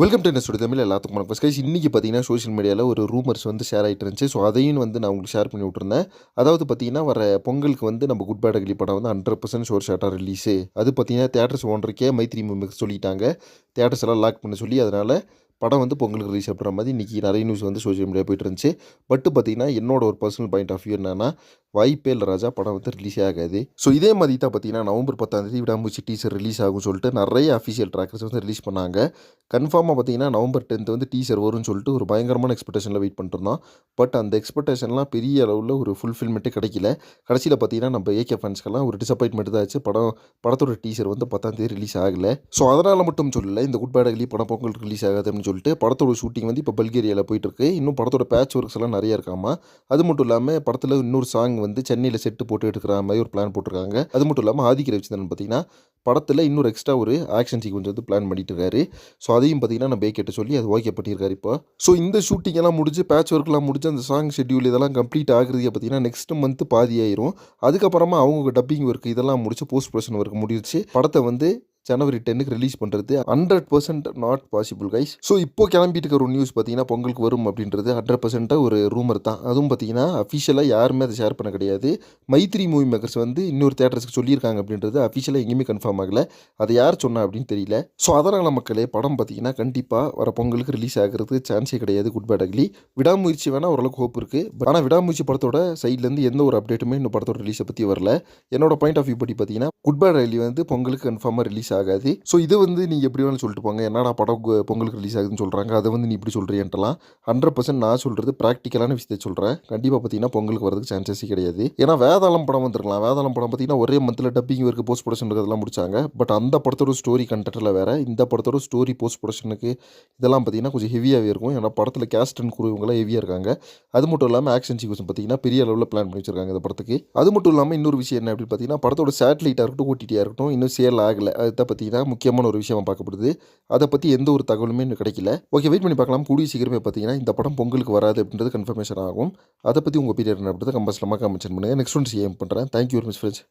Welcome to nest Tamil எல்லாத்துக்கும் வணக்கம். Guys இன்றைக்கி பார்த்தீங்கன்னா சோஷியல் மீடியாவில் ஒரு ரூமர்ஸ் வந்து ஷேர் ஆகிட்டு இருந்துச்சு. ஸோ அதையும் வந்து நான் உங்களுக்கு ஷேர் பண்ணி விட்டுருந்தேன். அதாவது பார்த்தீங்கன்னா வர பொங்கலுக்கு வந்து நம்ம குட் பேட் அக்லி படம் வந்து ஹண்ட்ரட் பர்சன்ட் ஷோர் ஷார்ட்டாக ரிலீஸு அது பார்த்தீங்கன்னா தேட்டர்ஸ் ஓனருக்கே மைத்ரி மிமிக்ஸ் சொல்லிட்டாங்க. தேட்டர்ஸ் எல்லாம் லாக் பண்ண சொல்லி அதனால் படம் வந்து பொங்கலுக்கு ரிலீஸ் பண்ணுற மாதிரி இன்றைக்கி நிறைய நியூஸ் வந்து சோஷியல் மீடியா போயிட்டு இருந்துச்சு. பட் பார்த்தீங்கன்னா என்னோட ஒரு பர்சனல் பாயிண்ட் ஆஃப் வியூ என்னன்னா வாய்ப்பே இல்லை ராஜா படம் வந்து ரிலீஸ் ஆகாது. ஸோ இதே மாதிரி தான் பார்த்தீங்கன்னா நவம்பர் பத்தாம் தேதி விடாமூச்சி டீசர் ரிலீஸ் ஆகும்னு சொல்லிட்டு நிறைய அஃபிஷியல் ட்ராக்கர்ஸ் வந்து ரிலீஸ் பண்ணாங்க. கன்ஃபார்மாக பார்த்தீங்கன்னா நவம்பர் டென்த் வந்து டீசர் வரும்னு சொல்லிட்டு ஒரு பயங்கரமான எக்ஸ்பெக்டேஷனில் வெயிட் பண்ணிருந்தோம் பட் அந்த எக்ஸ்பெக்டேஷன்லாம் பெரிய அளவில் ஒரு ஃபுல்ஃபில்மெண்ட்டே கிடைக்கல. கடைசியில் பார்த்தீங்கன்னா நம்ம ஏகே ஃபேன்ஸ்க்கெல்லாம் ஒரு டிசப்பாயின்மெண்ட் தான் ஆச்சு. படம் படத்தோட டீசர் வந்து பத்தாம் தேதி ரிலீஸ் ஆகலை. ஸோ அதனால் மட்டும் சொல்லலை இந்த குட் பேட் அகலி படம் பொங்கல் ரிலீஸ் ஆகாது அப்படின்னு சொல்லிட்டு படத்தோட ஷூட்டிங் வந்து இப்போ பல்கேரியாவில் போயிட்டு இருக்கு. இன்னும் படத்தோட பேட்ச் ஒர்க்ஸ் எல்லாம் நிறைய இருக்காமா? அது மட்டும் இல்லாமல் படத்தில் இன்னொரு சாங் வந்து சென்னையில் செட்டு போட்டு எடுக்கிற மாதிரி ஒரு பிளான் போட்டிருக்காங்க. அது மட்டும் இல்லாமல் ஆதிக்க ரவிச்சந்திரன் பார்த்தீங்கன்னா படத்தில் இன்னொரு எக்ஸ்ட்ரா ஒரு ஆக்ஷன் சீக்வன்ஸ் வந்து பிளான் பண்ணிட்டு இருக்காரு. ஸோ அதையும் பார்த்தீங்கன்னா நான் பேக்கெட்ட சொல்லி அது ஓகே பண்ணியிருக்காரு இப்போ. ஸோ இந்த ஷூட்டிங் எல்லாம் முடிஞ்சு பேட்ச் ஒர்க்லாம் முடிஞ்சு அந்த சாங் ஷெட்யூல் இதெல்லாம் கம்ப்ளீட் ஆகுறது பார்த்தீங்கன்னா நெக்ஸ்ட் மந்த் பாதி ஆயிரும். அதுக்கப்புறமா அவங்க டப்பிங் ஒர்க் இதெல்லாம் முடிச்சு போஸ்ட் ப்ரொடக்ஷன் ஒர்க் முடிச்சு படத்தை வந்து ஜனவரி டென்னுக்கு ரிலீஸ் பண்ணுறது hundred percent not possible guys so இப்போ கிளம்பிட்டு இருக்கிற ஒரு நியூஸ் பார்த்தீங்கன்னா பொங்கலுக்கு வரும் அப்படின்றது ஹண்ட்ரட் பர்சன்ட்டாக ஒரு ரூமர் தான். அதுவும் பார்த்தீங்கன்னா அஃபிஷியலாக யாருமே அதை ஷேர் பண்ண கிடையாது. மைத்ரி மூவி மேக்கர்ஸ் வந்து இன்னொரு தேட்டர்ஸ்க்கு சொல்லியிருக்காங்க அப்படின்றது அஃபிஷியலாக எங்கேயுமே கன்ஃபார்ம் ஆகலை. அதை யார் சொன்னா அப்படின்னு தெரியல. ஸோ அதனால் மக்களே படம் பார்த்தீங்கன்னா கண்டிப்பாக வர பொங்கலுக்கு ரிலீஸ் ஆகிறதுக்கு சான்ஸே கிடையாது குட் பேட் அக்லி விடாமுயற்சி வேணால் ஓரளவுக்கு ஹோப் இருக்குது ஆனால் விடாமுயற்சி படத்தோட சைட்லேருந்து எந்த ஒரு அப்டேட்டுமே இன்னும் படத்தோட ரிலீஸை பற்றி வரல. என்னோட பாயிண்ட் ஆஃப் வியூ படி பார்த்தீங்கன்னா குட் பேட் அக்லி வந்து பொங்கலுக்கு கன்ஃபார்மாக ரிலீஸ் ஆகாது. ஸோ இது வந்து நீங்கள் எப்படி வேணாலும் சொல்லிட்டு போங்க. என்னடா படம் பொங்கலுக்கு ரிலீஸ் ஆகுதுன்னு சொல்கிறாங்க அதை வந்து நீ இப்படி சொல்கிறீன்ட்டலாம் ஹண்ட்ரட் பர்சன்ட் நான் சொல்கிறது ப்ராக்டிக்கலான விஷயத்தை சொல்கிறேன் கண்டிப்பாக பார்த்தீங்கன்னா பொங்கலுக்கு வரதுக்கு சான்சஸே கிடையாது. ஏன்னா வேதாளம் படம் வந்துருக்கலாம். வேதாளம் படம் பார்த்தீங்கன்னா ஒரே மந்தில் டப்பிங் ஒர்க்கு போஸ்ட் ப்ரொடக்ஷன் இதெல்லாம் முடிச்சாங்க. பட் அந்த படத்தோட ஸ்டோரி கண்டென்ட்டில் வேறு. இந்த படத்தோட ஸ்டோரி போஸ்ட் ப்ரொடக்ஷனுக்கு இதெல்லாம் பார்த்தீங்கன்னா கொஞ்சம் ஹெவியாகவே இருக்கும். ஏன்னா படத்தில் கேஸ்ட் அண்ட் குரு இவங்களாம் ஹெவியாக இருக்காங்க. அது மட்டும் இல்லாமல் ஆக்ஷன் சீக்வன்ஸ் பார்த்தீங்கன்னா பெரிய அளவில் பிளான் பண்ணி வச்சிருக்காங்க இந்த படத்துக்கு. அது மட்டும் இல்லாமல் இன்னொரு விஷயம் என்ன அப்படின்னு பார்த்தீங்கன்னா படத்தோட சேட்டலைட்டாக இருக்கட்டும் ஓடிடியாக இருக்கட்டும் இன்னும் சேல் ஆகலை. அது பற்றி பார்த்தீங்கன்னா முக்கியமான ஒரு விஷயமா பார்க்கப்படுது அதை பற்றி எந்த ஒரு தகவலுமே இன்னும் கிடைக்கல. ஓகே வெயிட் பண்ணி பார்க்கலாம். கூடிய சீக்கிரமே பார்த்தீங்கன்னா இந்த படம் பொங்கலுக்கு வராது அப்படின்றது கன்ஃபர்மேஷன் ஆகும். அதை பற்றி உங்கள் பீரியட் என்ன அப்படின்றத கம்பல்சரமாக கமெண்ட் பண்ணுங்கள் நெக்ஸ்ட் ஒன் சிஎம் பண்ணுறேன் thank you very much friends